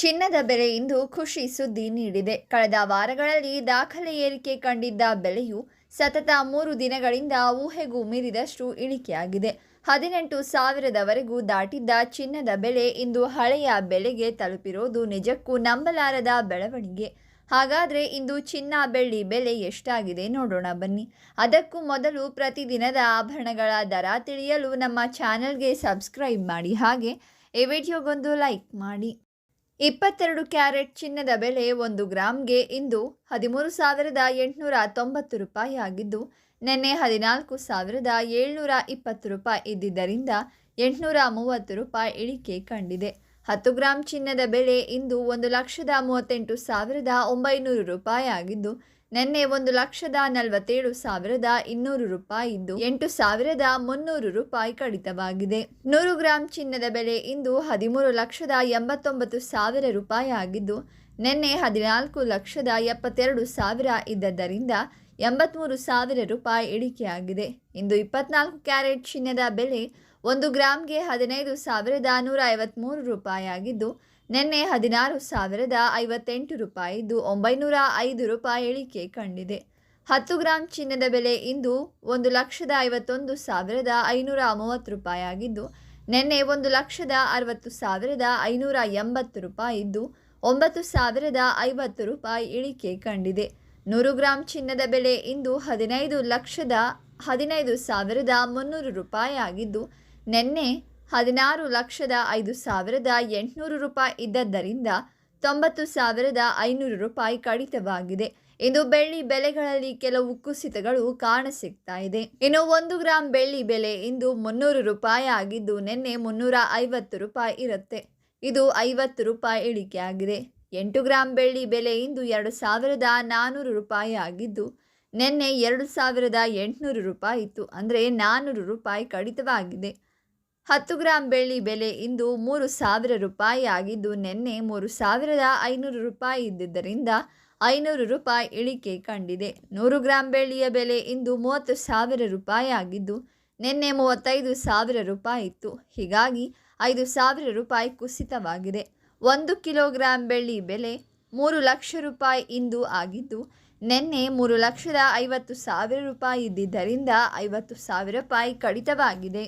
ಚಿನ್ನದ ಬೆಲೆ ಇಂದು ಖುಷಿ ಸುದ್ದಿ ನೀಡಿದೆ. ಕಳೆದ ವಾರಗಳಲ್ಲಿ ದಾಖಲೆ ಏರಿಕೆ ಕಂಡಿದ್ದ ಬೆಲೆಯು ಸತತ ಮೂರು ದಿನಗಳಿಂದ ಊಹೆಗೂ ಮೀರಿದಷ್ಟು ಇಳಿಕೆಯಾಗಿದೆ. ಹದಿನೆಂಟು ಸಾವಿರದವರೆಗೂ ದಾಟಿದ್ದ ಚಿನ್ನದ ಬೆಲೆ ಇಂದು ಹಳೆಯ ಬೆಲೆಗೆ ತಲುಪಿರೋದು ನಿಜಕ್ಕೂ ನಂಬಲಾರದ ಬೆಳವಣಿಗೆ. ಹಾಗಾದರೆ ಇಂದು ಚಿನ್ನ ಬೆಳ್ಳಿ ಬೆಲೆ ಎಷ್ಟಾಗಿದೆ ನೋಡೋಣ ಬನ್ನಿ. ಅದಕ್ಕೂ ಮೊದಲು ಪ್ರತಿದಿನದ ಆಭರಣಗಳ ದರ ತಿಳಿಯಲು ನಮ್ಮ ಚಾನೆಲ್ಗೆ ಸಬ್ಸ್ಕ್ರೈಬ್ ಮಾಡಿ. ಹಾಗೆ ಈ ವಿಡಿಯೋಗೊಂದು ಲೈಕ್ ಮಾಡಿ. ಇಪ್ಪತ್ತೆರಡು ಕ್ಯಾರೆಟ್ ಚಿನ್ನದ ಬೆಲೆ ಒಂದು ಗ್ರಾಮ್ಗೆ ಇಂದು ಹದಿಮೂರು ಸಾವಿರದ ಎಂಟುನೂರ ತೊಂಬತ್ತು ರೂಪಾಯಿ ಆಗಿದ್ದು, ನಿನ್ನೆ ಹದಿನಾಲ್ಕು ಸಾವಿರದ ಏಳ್ನೂರ ಇಪ್ಪತ್ತು ರೂಪಾಯಿ ಇದ್ದಿದ್ದರಿಂದ ಎಂಟುನೂರ ಮೂವತ್ತು ರೂಪಾಯಿ ಇಳಿಕೆ ಕಂಡಿದೆ. ಹತ್ತು ಗ್ರಾಂ ಚಿನ್ನದ ಬೆಲೆ ಇಂದು ಒಂದು ಲಕ್ಷದ ಮೂವತ್ತೆಂಟು ಸಾವಿರದ ಒಂಬೈನೂರು ರೂಪಾಯಿ ಆಗಿದ್ದು ನಿನ್ನೆ ಒಂದು ಲಕ್ಷದ ನಲವತ್ತೇಳು ಸಾವಿರದ ಇನ್ನೂರು ರೂಪಾಯಿ ಇದ್ದು, ಎಂಟು ಸಾವಿರದ ಮುನ್ನೂರು ರೂಪಾಯಿ ಕಡಿತವಾಗಿದೆ. ನೂರು ಗ್ರಾಂ ಚಿನ್ನದ ಬೆಲೆ ಇಂದು ಹದಿಮೂರು ಲಕ್ಷದ ಎಂಬತ್ತೊಂಬತ್ತು ಸಾವಿರ ರೂಪಾಯಿ ಆಗಿದ್ದು, ನಿನ್ನೆ ಹದಿನಾಲ್ಕು ಲಕ್ಷದ ಎಪ್ಪತ್ತೆರಡು ಸಾವಿರ ಇದ್ದದ್ದರಿಂದ ಎಂಬತ್ತ್ಮೂರು ಸಾವಿರ ರೂಪಾಯಿ ಇಳಿಕೆಯಾಗಿದೆ. ಇಂದು ಇಪ್ಪತ್ನಾಲ್ಕು ಕ್ಯಾರೆಟ್ ಚಿನ್ನದ ಬೆಲೆ ಒಂದು ಗ್ರಾಮ್ಗೆ ಹದಿನೈದು ಸಾವಿರದ ನೂರ ಐವತ್ತ್ಮೂರು ರೂಪಾಯಿ ಆಗಿದ್ದು ನಿನ್ನೆ ಹದಿನಾರು ಸಾವಿರದ ಐವತ್ತೆಂಟು ರೂಪಾಯಿ ಇದ್ದು ಒಂಬೈನೂರ ಐದು ರೂಪಾಯಿ ಇಳಿಕೆ ಕಂಡಿದೆ. ಹತ್ತು ಗ್ರಾಂ ಚಿನ್ನದ ಬೆಲೆ ಇಂದು ಒಂದು ಲಕ್ಷದ ಐವತ್ತೊಂದು ಸಾವಿರದ ಐನೂರ ಮೂವತ್ತು ರೂಪಾಯಿ ಆಗಿದ್ದು ನಿನ್ನೆ ಒಂದು ಲಕ್ಷದ ಅರವತ್ತು ಸಾವಿರದ ಐನೂರ ಎಂಬತ್ತು ರೂಪಾಯಿ ಇದ್ದು ಒಂಬತ್ತು ಸಾವಿರದ ಐವತ್ತು ರೂಪಾಯಿ ಇಳಿಕೆ ಕಂಡಿದೆ. ನೂರು ಗ್ರಾಂ ಚಿನ್ನದ ಬೆಲೆ ಇಂದು ಹದಿನೈದು ಲಕ್ಷದ ಹದಿನೈದು ಸಾವಿರದ ಮುನ್ನೂರು ರೂಪಾಯಿ ಆಗಿದ್ದು ನಿನ್ನೆ ಹದಿನಾರು ಲಕ್ಷದ ಐದು ಸಾವಿರದ ಎಂಟುನೂರು ರೂಪಾಯಿ ಇದ್ದದ್ದರಿಂದ ತೊಂಬತ್ತು ಸಾವಿರದ ಐನೂರು ರೂಪಾಯಿ ಕಡಿತವಾಗಿದೆ. ಇಂದು ಬೆಳ್ಳಿ ಬೆಲೆಗಳಲ್ಲಿ ಕೆಲವು ಕುಸಿತಗಳು ಕಾಣಸಿಗ್ತಾ ಇದೆ. ಇನ್ನು ಒಂದು ಗ್ರಾಂ ಬೆಳ್ಳಿ ಬೆಲೆ ಇಂದು ಮುನ್ನೂರು ರೂಪಾಯಿ ಆಗಿದ್ದು, ನಿನ್ನೆ ಮುನ್ನೂರ ಐವತ್ತು ರೂಪಾಯಿ ಇರುತ್ತೆ. ಇದು ಐವತ್ತು ರೂಪಾಯಿ ಇಳಿಕೆ ಆಗಿದೆ ಎಂಟು ಗ್ರಾಂ ಬೆಳ್ಳಿ ಬೆಲೆ ಇಂದು ಎರಡು ಸಾವಿರದ ನಾನ್ನೂರು ರೂಪಾಯಿ ಆಗಿದ್ದು, ನಿನ್ನೆ ಎರಡು ಸಾವಿರದ ಎಂಟುನೂರು ರೂಪಾಯಿ ಇತ್ತು. ಅಂದರೆ ನಾನ್ನೂರು ರೂಪಾಯಿ ಕಡಿತವಾಗಿದೆ. ಹತ್ತು ಗ್ರಾಂ ಬೆಳ್ಳಿ ಬೆಲೆ ಇಂದು ಮೂರು ಸಾವಿರ ರೂಪಾಯಿ ಆಗಿದ್ದು, ನಿನ್ನೆ ಮೂರು ಸಾವಿರದ ಐನೂರು ರೂಪಾಯಿ ಇದ್ದಿದ್ದರಿಂದ ಐನೂರು ರೂಪಾಯಿ ಇಳಿಕೆ ಕಂಡಿದೆ. ನೂರು ಗ್ರಾಂ ಬೆಳ್ಳಿಯ ಬೆಲೆ ಇಂದು ಮೂವತ್ತು ಸಾವಿರ ರೂಪಾಯಿ ಆಗಿದ್ದು, ನಿನ್ನೆ ಮೂವತ್ತೈದು ಸಾವಿರ ರೂಪಾಯಿ ಇತ್ತು. ಹೀಗಾಗಿ ಐದು ಸಾವಿರ ರೂಪಾಯಿ ಕುಸಿತವಾಗಿದೆ. ಒಂದು ಕಿಲೋಗ್ರಾಂ ಬೆಳ್ಳಿ ಬೆಲೆ ಮೂರು ಲಕ್ಷ ರೂಪಾಯಿ ಇಂದು ಆಗಿದ್ದು, ನಿನ್ನೆ ಮೂರು ಲಕ್ಷದ ಐವತ್ತು ಸಾವಿರ ರೂಪಾಯಿ ಇದ್ದಿದ್ದರಿಂದ ಐವತ್ತು ಸಾವಿರ ರೂಪಾಯಿ ಕಡಿತವಾಗಿದೆ.